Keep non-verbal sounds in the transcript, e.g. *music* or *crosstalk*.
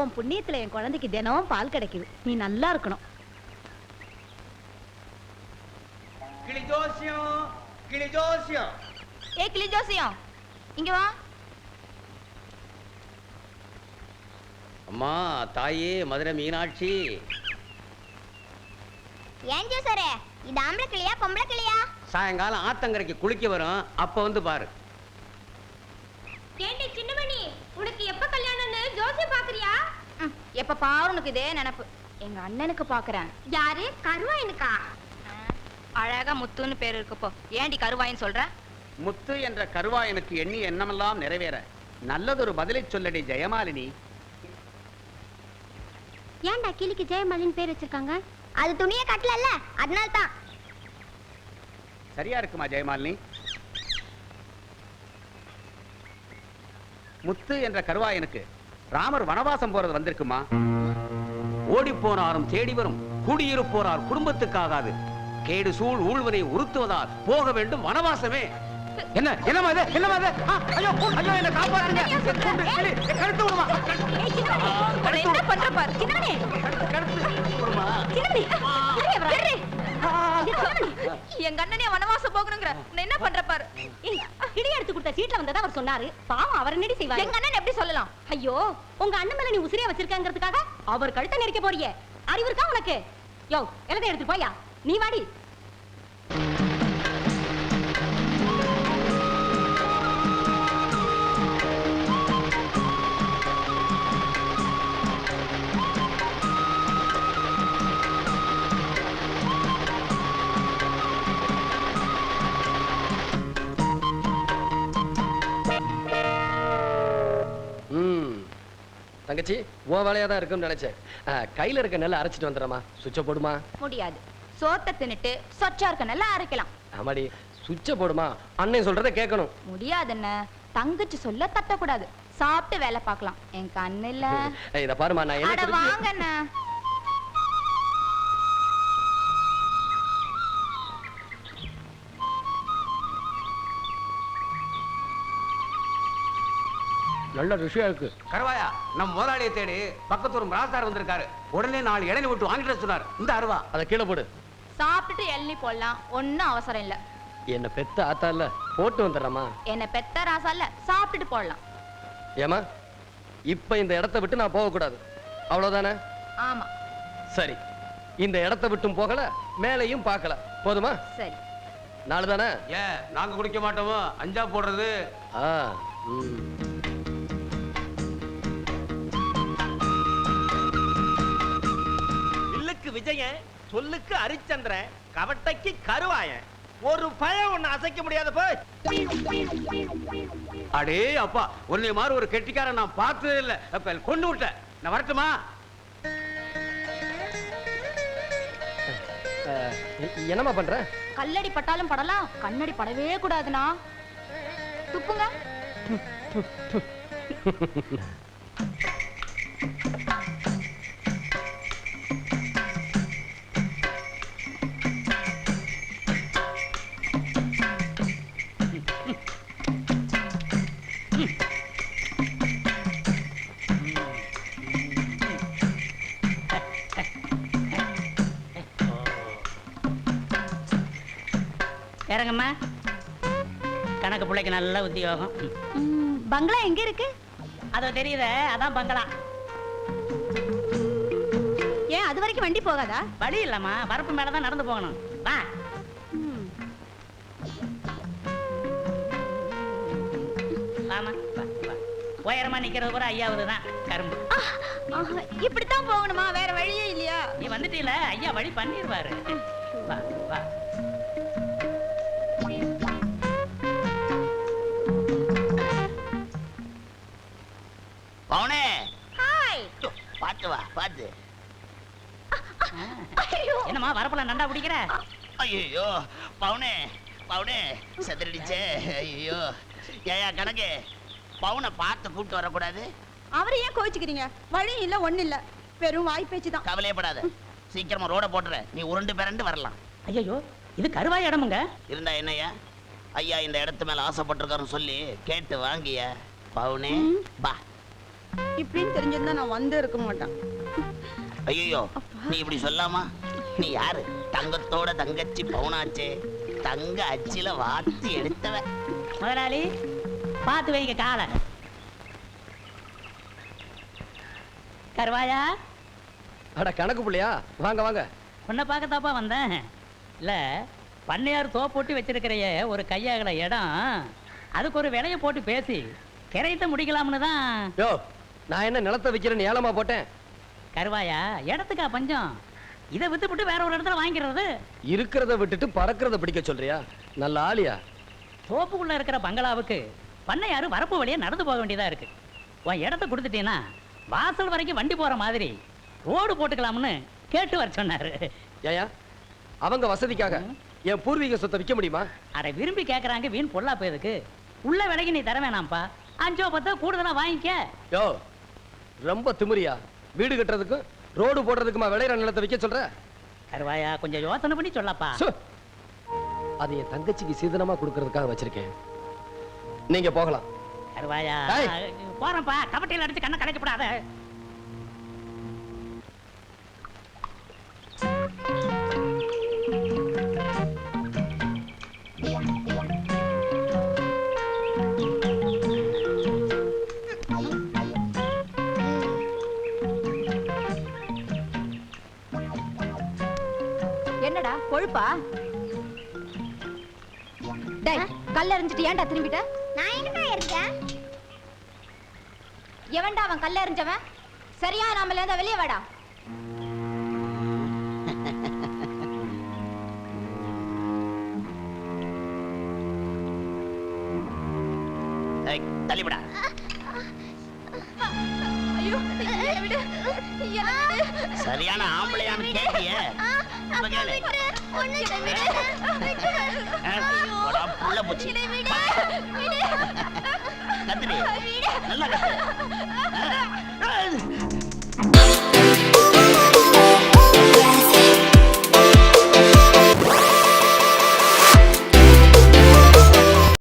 உன் புண்ணியத்துல என் குழந்தைக்கு தினமும் பால் கிடைக்குது. நீ நல்லா இருக்கணும். கிளி ஜோசியம் கிளி ஜோசியம். ஏ கிளி ஜோசியம் இங்க வா. அம்மா தாயே மதுரை மீனாட்சி. ஏன் ஜோசரே? இது ஆம்பளை கிளியா பொம்பளை கிளியா? சாயங்காலம் ஆத்தங்கரைக்கு குளிக்க வரும். அப்ப வந்து பாரு ஏண்டி சின்னமணி உனக்கு எப்ப கல்யாணம்னு ஜோசியம் பாக்குறியா ம், எப்ப பாரு உனக்கு இதே நினப்பு. எங்க அண்ணனுக்கு பாக்குறேன். யாரு? கருவாயனுக்கா? அழகா முத்துன்னு பேர் இருக்குப்போ ஏன்டி கருவாயின்னு சொல்ற? முத்து என்ற கருவாயனுக்கு எண்ணி எண்ணமெல்லாம் நிறைவேற. நல்லதொரு பதிலை சொல்லடி ஜெயமாலினி. ஏன்டா கிளிக்கு ஜெயமலின் பேர் வச்சிருக்காங்க? அது துணியை கட்டலல்ல? அதனால தான் சரியா இருக்குமா ஜெயமாலினி? முத்து என்ற கருவாயனுக்கு ராமர் வனவாசம் போறது வந்திருக்குமா? ஓடி போனாரும் தேடி வரும். குடியிருப்போரார் குடும்பத்துக்காகாது. கேடு சூழ் ஊழ்வனை உறுத்துவதால் போக வேண்டும் வனவாசமே. என்ன? என்னமா இது? என்னமா இது? ஐயோ ஐயோ என்ன காப்பாத்துங்க. கழுத்து விடுமா? என்ன பண்ற பாரு. எங்க அண்ணனே வனவாசம் போகணுங்கிற. என்ன பண்ற பாரு ஏய், இடி சீட்ல வந்ததா அவர் சொன்னாரு. பாவம் அவர் என்னடி செய்வாரு? எங்க அண்ணன் எப்படி சொல்லலாம்? ஐயோ உங்க அண்ணன் மேல நீ உசிரியா வச்சிருக்காங்கிறதுக்காக அவர் கழுத்தை நெரிக்க போறியே. அறிவு இருக்கா உனக்கு? யோ எல்லாத்தையும் எடுத்து போயா? நீ வாடி. தங்கச்சி உன் வேலையா தான் இருக்கும்னு நினைச்சேன். கையில இருக்க நெல்லை அரைச்சிட்டு வந்துடுறமா சுவிட்சை போடுமா? முடியாது. சோத்த தின்னுட்டு சொச்சா இருக்க நல்லா அரைக்கலாம். ஆமாடி. சுவிட்சை போடுமா? அண்ணன் சொல்றதை கேட்கணும். முடியாதுன்னு தங்கச்சி சொல்ல தட்டக்கூடாது. சாப்பிட்டு வேலை பார்க்கலாம். என் கண்ணு இல்ல ஏய், இத பாருமா நான் என்ன அட நல்ல ருசியா இருக்கு. கருவாயா நம்ம முதலாளியை தேடி பக்கத்து ஒரு ராசார் வந்திருக்காரு. உடனே நாலு இடையில விட்டு வாங்கிட்டு சொன்னார். இந்த அருவா. அதை கீழே போடு. சாப்பிட்டுட்டு எள்ளி போடலாம். ஒன்னும் அவசரம் இல்ல. என்ன பெத்த ஆத்தா இல்ல? போட்டு வந்துடுறமா என்ன பெத்த ராசா இல்ல சாப்பிட்டுட்டு போடலாம். ஏமா இப்ப இந்த இடத்த விட்டு நான் போகக்கூடாது. அவ்வளவுதானே? ஆமா. சரி. இந்த இடத்த விட்டும் போகல மேலையும் பார்க்கல. போதுமா? சரி. நாலு தானே ஏ நாங்க குடிக்க மாட்டோமோ? அஞ்சா போடுறது. ஆ ம். வில்லுக்கு விஜயன் சொல்லுக்கு ஹரிச்சந்திரன் கவட்டைக்கு கருவாயன். ஒரு பயம் ஒண்ணு அசைக்க முடியாத போய். அடே அப்பா உன்னை மாதிரி ஒரு கெட்டிக்காரன் நான் பார்த்ததே இல்ல. அப்ப கொண்டு விட்டேன் நான் வரட்டுமா? ஆ, எ- என்னம்மா பண்ற? கல்லடி பட்டாலும் படலாம் கண்ணடி படவே கூடாதுண்ணா. துப்புங்க. *laughs* இறங்கம்மா. கணக்கு பிள்ளைக்கு நல்ல உத்தியோகம். பங்களா எங்க இருக்கு? அதோ தெரியுத அதான் பங்களா. ஏன் அது வரைக்கும் வண்டி போகாதா? வழி இல்லம்மா வரப்பு மேல தான் நடந்து போகணும். வா. வாமா உயரமா நிக்கிறது கூட ஐயாவது தான் கரும்பு. இப்படித்தான் போகணுமா? வேற வழியே இல்லையா? நீ வந்துட்டீல ஐயா வழி பண்ணிடுவாரு என்னம்மா வரப்புல நண்டா பிடிக்கிற ஐயோ பவுனே பவுனே செதறிடுச்சே. ஐயோ ஏயா கணக்கு பவுனை பார்த்து கூப்பிட்டு வரக்கூடாது? அவரை ஏன் கோவிச்சுக்கிறீங்க? வழி இல்ல ஒண்ணு இல்ல. வெறும் வாய் பேச்சு தான். கவலையப்படாத. சீக்கிரமா ரோட போட்டுற. நீ உருண்டு பிறண்டு வரலாம். ஐயோ இது கருவாய் இடமுங்க இருந்தா என்னய்யா? ஐயா இந்த இடத்து மேல ஆசைப்பட்டிருக்காருன்னு சொல்லி கேட்டு வாங்கிய? பவுனே பா இப்படின்னு தெரிஞ்சிருந்தா நான் வந்தே இருக்க மாட்டேன். ஐயோ நீ இப்படி சொல்லாமா? நீ யாரு? தங்கத்தோட தங்கச்சி பவுனாச்சே. தங்க அச்சில வாத்தி எடுத்தவ. முதலாளி பார்த்து வைங்க காலை. கருவாயா அட கணக்கு புள்ளையா வாங்க வாங்க. உன்னை பார்க்கத்தாப்பா வந்தேன். இல்ல பண்ணையார் தோப்போட்டி வச்சிருக்கிறைய ஒரு கையாகல இடம். அதுக்கு ஒரு விலையை போட்டு பேசி கிரையத்தை முடிக்கலாம்னு தான். யோ நான் என்ன நிலத்தை விக்கிறேன்னு ஏலமா போட்டேன். கருவாயா இடத்துக்கா பஞ்சம்? இதை வித்துப்புட்டு வேற ஒரு இடத்துல வாங்கிக்கிறது இருக்கிறத விட்டுட்டு பறக்கிறத பிடிக்க சொல்றியா? நல்ல ஆளியா? தோப்புக்குள்ள இருக்கிற பங்களாவுக்கு பண்ணையாரு வரப்பு வழியா நடந்து போக வேண்டியதா இருக்கு. உன் இடத்த கொடுத்துட்டீங்கன்னா வாசல் வரைக்கும் வண்டி போற மாதிரி ரோடு போட்டுக்கலாம்னு கேட்டு வர சொன்னாரு. ஏயா அவங்க வசதிக்காக என் பூர்வீக சொத்தை விற்க முடியுமா? அட விரும்பி கேக்குறாங்க வீண் பொல்லா போயதுக்கு உள்ள விலைக்கு நீ தர வேணாம்ப்பா. அஞ்சோ பத்தோ கூடுதலா வாங்கிக்க. யோ ரொம்ப திமிரியா? வீடு கட்டுறதுக்கும் ரோடு போடுறதுக்குமா விளையிற நிலத்தை விற்க சொல்ற? கருவாயா கொஞ்சம் யோசனை பண்ணி சொல்லப்பா. அது என் தங்கச்சிக்கு சீதனமா கொடுக்கறதுக்காக வச்சிருக்கேன். நீங்க போகலாம். கருவாயா. போறேன்ப்பா. கபட்டையில அடிச்சு கண்ணை கலைக்கப்படாத. என்னடா கொழுப்பா. டேய் கல்ல எறிஞ்சிட்டு ஏன்டா திரும்பிட்ட? நான் எங்கடா இருக்கேன்? எவன்டா அவன் கல்ல எறிஞ்சவன்? சரியா நாமல இருந்தா வெளியே வாடா. தள்ளிவிடா. ஐயோ என்னை விடு. என்னை விடு. சரியான ஆம்பளையான்னு கேட்டிய. இப்ப கேளு போடா, புள்ள பூச்சி கத்துடி. நல்லா கத்து ஆ,